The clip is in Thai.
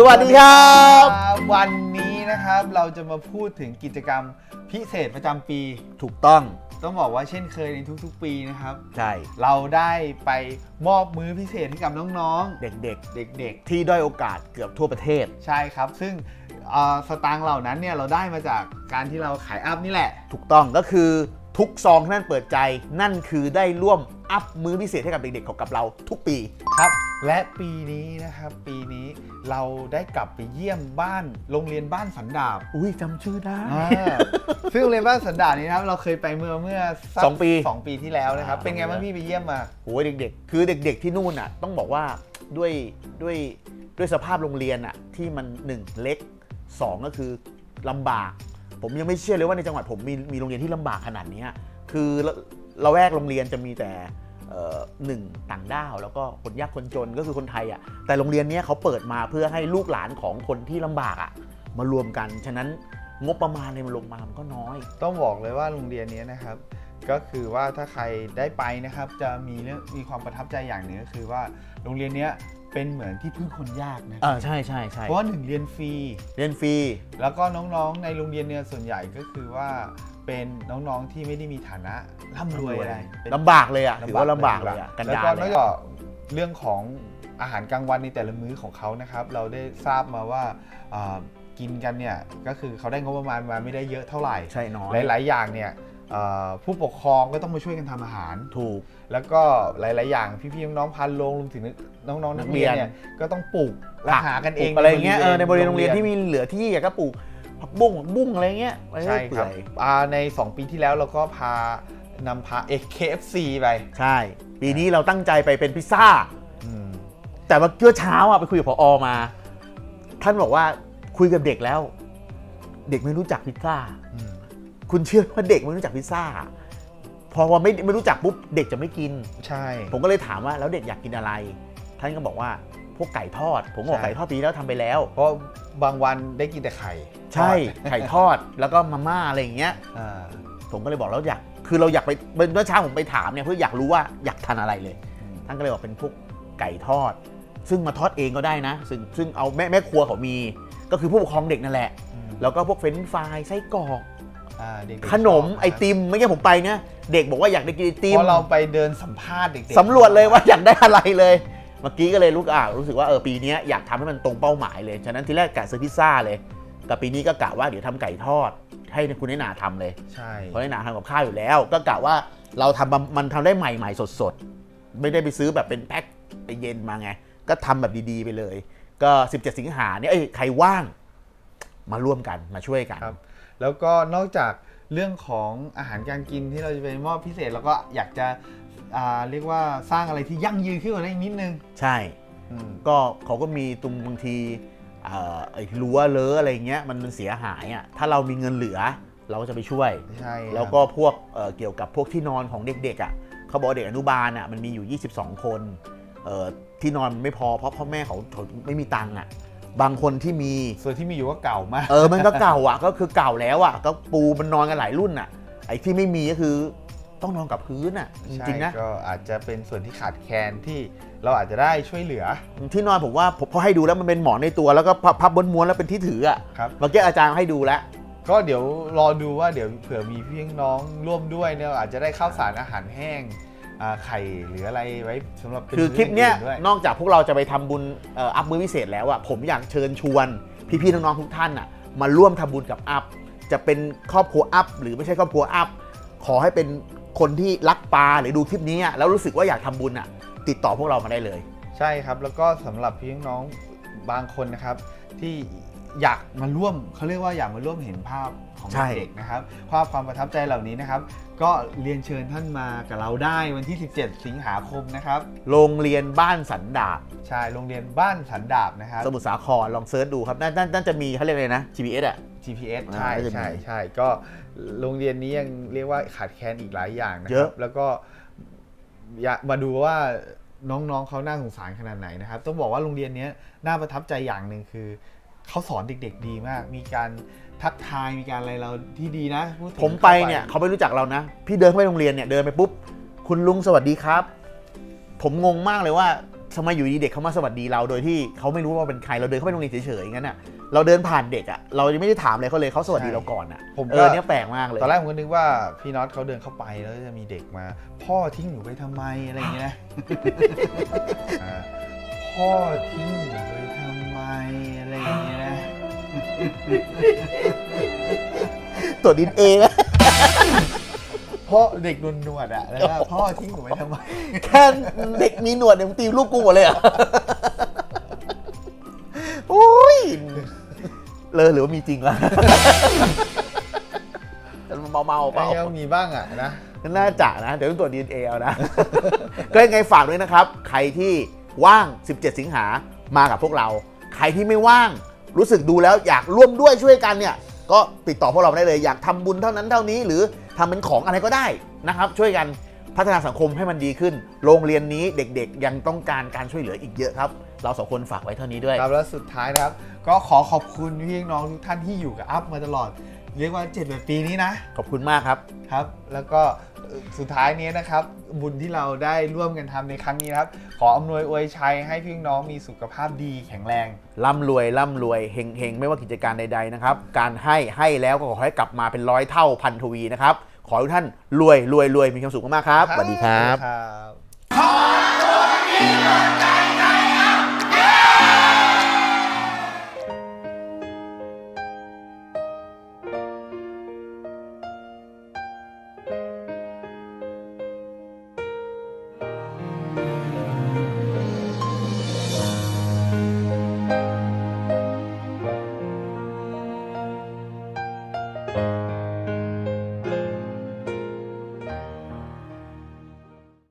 สวัสดีครับ วันนี้นะครับเราจะมาพูดถึงกิจกรรมพิเศษประจำปี ถูกต้อง ต้องบอกว่าเช่นเคยในทุกๆปีนะครับ ใช่ เราได้ไปมอบมื้อพิเศษให้กับน้องเด็กๆเด็กๆที่ด้อยโอกาสเกือบทั่วประเทศ ๆ ใช่ครับ ซึ่งเอ่อสตางค์เหล่านั้นเนี่ยเราได้มาจากการที่เราขายอัพนี่แหละ ถูกต้องก็คือทุกซองที่นั่นเปิดใจ นั่นคือได้ร่วม อัพมื้อพิเศษให้กับเด็กๆของกับเราทุกปีครับ และปีนี้นะครับ ปีนี้เราได้กลับไปเยี่ยมบ้านโรงเรียนบ้านสันดาบอุ้ยจำชื่อได้ อ่าซึ่งโรงเรียนบ้านสันดาบนี้นะครับเราเคยไปเมื่อเมื่อสักสองปีสองปีที่แล้วนะครับ อ่า เป็นไงบ้างพี่ไปเยี่ยมมา โอ้ยเด็กๆ คือเด็กๆที่นู่นน่ะต้องบอกว่าด้วยด้วยด้วยสภาพโรงเรียนน่ะที่มันหนึ่งเล็กสองก็คือลำบาก ผมยังไม่เชื่อเลยว่าในจังหวัดผมมีมีโรงเรียนที่ลำบากขนาดเนี้ยคือ ละละแวกโรงเรียนจะมีแต่เอ่อหนึ่งต่างด้าวแล้วก็คนยากคนจนก็คือคนไทยอะแต่โรงเรียนเนี้ยเขาเปิดมาเพื่อให้ลูกหลานของคนที่ลำบากอะมารวมกัน ฉะนั้นงบประมาณในมันลงมามันก็น้อย ต้องบอกเลยว่าโรงเรียนนี้นะครับ ก็คือว่าถ้าใครได้ไปนะครับ จะมีเรื่องมีความประทับใจอย่างหนึ่งก็คือว่าโรงเรียนเนี้ยเป็นเหมือนที่พึ่งคนยากนะอ่าใช่ใช่ใช่เพราะว่าหนึ่งเรียนฟรีเรียนฟรีแล้วก็น้องๆในโรงเรียนเนี่ยส่วนใหญ่ก็คือว่า เป็นน้องๆที่ไม่ได้มีฐานะร่ำรวยอะไรเป็นลำบากเลยอะถือว่าลำบากเลยอะกันแล้วดารก็เลนอกยจาอะกเรื่องของอาหารกลางวันในแต่ละมื้อของเขานะครับ เราได้ทราบมาว่าอ่ากินกันเนี่ยก็คือเขาได้งบประมาณมาไม่ได้เยอะเท่าไหร่ใช่น้อยหลาย ๆ อย่างเนี่ยเอ่อผู้ปกครองก็ต้องมาช่วยกันทำอาหารถูก แล้วก็หลาย ๆ อย่างพี่ ๆ น้องๆพันโรงรวมถึงน้อง ๆ นักเรียนเนี่ยก็ต้องปลูกและหากันเองปลูอะไรเงี้ยเออในบริเวณโรโรงงเรีเรียยนนที่มีเหลือที่อยากก็ปลูก ผักบุ้งผักบุ้งอะไรเงี้ยไว้ใช่ครับเปื่อยอ่าใน 2 ปีที่แล้วเราก็พานำพา KFC ไป ใช่ ปีนี้เราตั้งใจไปเป็นพิซซ่าอืมแต่ว่าเมื่อเช้าอะไปคุยกับพออมา ท่านบอกว่าคุยกับเด็กแล้ว เด็กไม่รู้จักพิซซ่าอืมคุณเชื่อว่าเด็กไม่รู้จักพิซซ่า พอว่าไม่ไม่รู้จักปุ๊บเด็กจะไม่กิน ใช่ ผมก็เลยถามว่าแล้วเด็กอยากกินอะไร ท่านก็บอกว่า พวกไก่ทอด ผมก็บอกใช่ไก่ทอดปีที่แล้วทำไปแล้ว เพราะบางวันได้กินแต่ไข่ ใช่ไก่ทอดแล้วก็มาม่าอะไรอย่างเงี้ยอ่าผมก็เลยบอกแล้วอยากคือเราอยากไปเมื่อเช้าผมไปถามเนี่ยเพื่ออยากรู้ว่าอยากทานอะไรเลยอืมท่านก็เลยบอกเป็นพวกไก่ทอด ซึ่งมาทอดเองก็ได้นะ ซึ่งซึ่งเอาแม่แม่ครัวเขามี ก็คือผู้ปกครองเด็กนั่นแหละอืมแล้วก็พวกเฟรนช์ฟรายไส้กรอกอ่าเด็กๆขนมชบไอติมเมื่อกี้ผมไปเนี่ยเด็กบอกว่าอยากได้กินไอติมเพราะเราไปเดินสัมภาษณ์เด็กๆสำรวจเลยว่าอยากได้อะไรเลย เมื่อกี้ก็เลยรู้อะรู้สึกว่าเออปีเนี้ยอยากทำให้มันตรงเป้าหมายเลย ฉะนั้นทีแรกกะซื้อพิซซ่าเลยแต่ปีนี้ก็กะว่าเดี๋ยวทำไก่ทอด ให้คุณไอ้หนาทำเลยใช่เพราะไอ้หนาทำกับข้าวอยู่แล้ว ก็กะว่าเราทำมามันทำได้ใหม่ๆสดๆ ไม่ได้ไปซื้อแบบเป็นแพ็คไปเย็นมาไง ก็ทำแบบดีๆไปเลย ก็ 17 สิงหาเนี่ยเอ้ยใครว่างมาร่วมกันมาช่วยกันครับ แล้วก็นอกจาก เรื่องของอาหารการกินที่เราจะไปมอบพิเศษเราก็อยากจะอ่าเรียกว่าสร้างอะไรที่ยั่งยืนขึ้นกว่านั้นอีกนิดนึง ใช่อืมก็เขาก็มีตรงบางทีเอ่อไอ้รั้วเลอะอะไรเงี้ยมันมันเสียหายอะถ้าเรามีเงินเหลือเราก็จะไปช่วยใช่ครับแล้วก็พวกเอ่อเกี่ยวกับพวกที่นอนของเด็กๆอะเขาบอกว่าเด็กอนุบาลอะมันมีอยู่ 22 คนเอ่อที่นอนมันไม่พอเพราะพ่อแม่เขาเขาไม่มีตังค์อะ บางคนที่มีส่วนที่มีอยู่ก็เก่ามาก เออมันก็เก่าอะก็คือเก่าแล้วอะก็ปูมันนอนกันหลายรุ่นอะ ไอ้ที่ไม่มีก็คือต้องนอนกับพื้นอะจใช่ริงๆนะก็อาจจะเป็นส่วนที่ขาดแคลนที่เราอาจจะได้ช่วยเหลือ ที่นอนผมว่าผมพอให้ดูแล้วมันเป็นหมอนในตัวแล้วก็พับพับบนม้วนๆแล้วเป็นที่ถืออะครับเมื่อกี้อาจารย์ให้ดูแล้วก็เดี๋ยวรอดูว่าเดี๋ยวเผื่อมีพี่น้องร่วมด้วยเนี่ยอาจจะได้ข้าวสารอาหารแห้งอ่า ไข่หรืออะไรไว้สำหรับเป็นคือคลิปเนี้ยมื้ออื่ด้วย นอกจากพวกเราจะไปทำบุญเอ่ออัพมื้อพิเศษแล้วอะผมอยากเชิญชวนพี่ๆน้องๆทุกท่านอะมาร่วมทำบุญกับอัพจะเป็นครอบครัวอัพหรือไม่ใช่ครอบครัวอัพขอให้เป็นคนที่รักปลาหรือดูคลิปนี้อะแล้วรู้สึกว่าอยากทำบุญอะติดต่อพวกเรามาได้เลย ใช่ครับ แล้วก็สำหรับพี่น้องบางคนนะครับ ที่ อยากมาร่วมเขาเรียกว่าอยากมาร่วมเห็นภาพของใช่ เด็กๆนะครับภาพความประทับใจเหล่านี้นะครับ ก็เรียนเชิญท่านมากับเราได้วันที่ 17 สิงหาคมนะครับ โรงเรียนบ้านสันดาบใช่โรงเรียนบ้านสันดาบนะครับ สมุทรสาครลองเซิร์ชดูครับน่าน่าน่าจะมีเขาเรียกอะไรนะ GPS อะ GPS อ่าใช่ก็จะมีใช่ใช่ก็โรงเรียนนี้ยังเรียกว่าขาดแคลนอีกหลายอย่างนะคเยรัอะ บแล้วก็อยากมาดูว่าน้องๆเขาน่าสงสารขนาดไหนนะครับ ต้องบอกว่าโรงเรียนนี้น่าประทับใจอย่างหนึ่งคือ เขาสอนเด็ก ๆ ดีมาก มีการทักทายมีการอะไรเราที่ดีนะพูดถึงผมไปข้าเนี่ยเขาไม่รู้จักเรานะ พี่เดินเข้าไปโรงเรียนเนี่ยเดินไปปุ๊บ คุณลุงสวัสดีครับ ผมงงมากเลยว่าทำไมอยู่ดีเด็กเขามาสวัสดีเราโดยที่เขาไม่รู้ว่าเป็นใครเราเดินเข้าไปโรงเรียนเฉยๆงั้นอะเราเดินผ่านเด็กอะเรายังไม่ได้ถามอะไรเขาเลยเขาสวัสดีเราก่อนอะผมเอก็อเนี่ยแปลกมากเลยตอนแรกผมก็นึกว่าพี่น็อตเขาเดินเข้าไปแล้วจะมีเด็กมา พ่อทิ้งหนูไปทำไมอะไรอย่างเงี้ยนะอ่าพ่อทิ้งหนูไปทำไมอะไรอย่างเงี้ยนะ ตรวจดินเองพ่อเด็กนวลนวดๆอะแล้วก็พ่อทิ้งหนูไปทำไม แค่เด็กมีหนวดเนี่ยมึงตีลูกกูหมดเลยเหรอะโอ้ยเลยหรือว่ามีจริงวะเมาเมาๆเปไอ้ล่า ยังมีบ้างอะนะ น่าจะนะ เดี๋ยวต้องตรวจ DNA เอานะ ก็ยังไงฝากด้วยนะครับ ใครที่ว่าง 17 สิงหามากับพวกเรา ใครที่ไม่ว่าง รู้สึกดูแล้วอยากร่วมด้วยช่วยกันเนี่ยก็ติดต่อพวกเราได้เลยอยากทำบุญเท่านั้นเท่านี้ หรือทำเป็นของอะไรก็ได้นะครับช่วยกันพัฒนาสังคมให้มันดีขึ้น โรงเรียนนี้เด็กๆ ยังต้องการการช่วยเหลืออีกเยอะครับ เราสองคนฝากไว้เท่านี้ด้วยครับแล้วสุดท้ายนะครับ ก็ขอขอบคุณพี่น้องทุกท่านที่อยู่กับอัพมาตลอด เรียกว่า7จ็ดปีนี้นะ ขอบคุณมากครับครับ แล้วก็เอ่อ สุดท้ายนี้นะครับ บุญที่เราได้ร่วมกันทำในครั้งนี้นะครับ ขออำนวยอวยชัยให้พี่น้องมีสุขภาพดีแข็งแรงร่ำรวยร่ำรวยเฮงเฮงไม่ว่ากิจการใด ๆนะครับ การให้ให้แล้วก็ขอให้กลับมาเป็นร้อยเท่าพันทวีนะครับ ขอให้ทุกท่านรวยรวยรวยมีความสุขมากๆครับสวัสดีครับ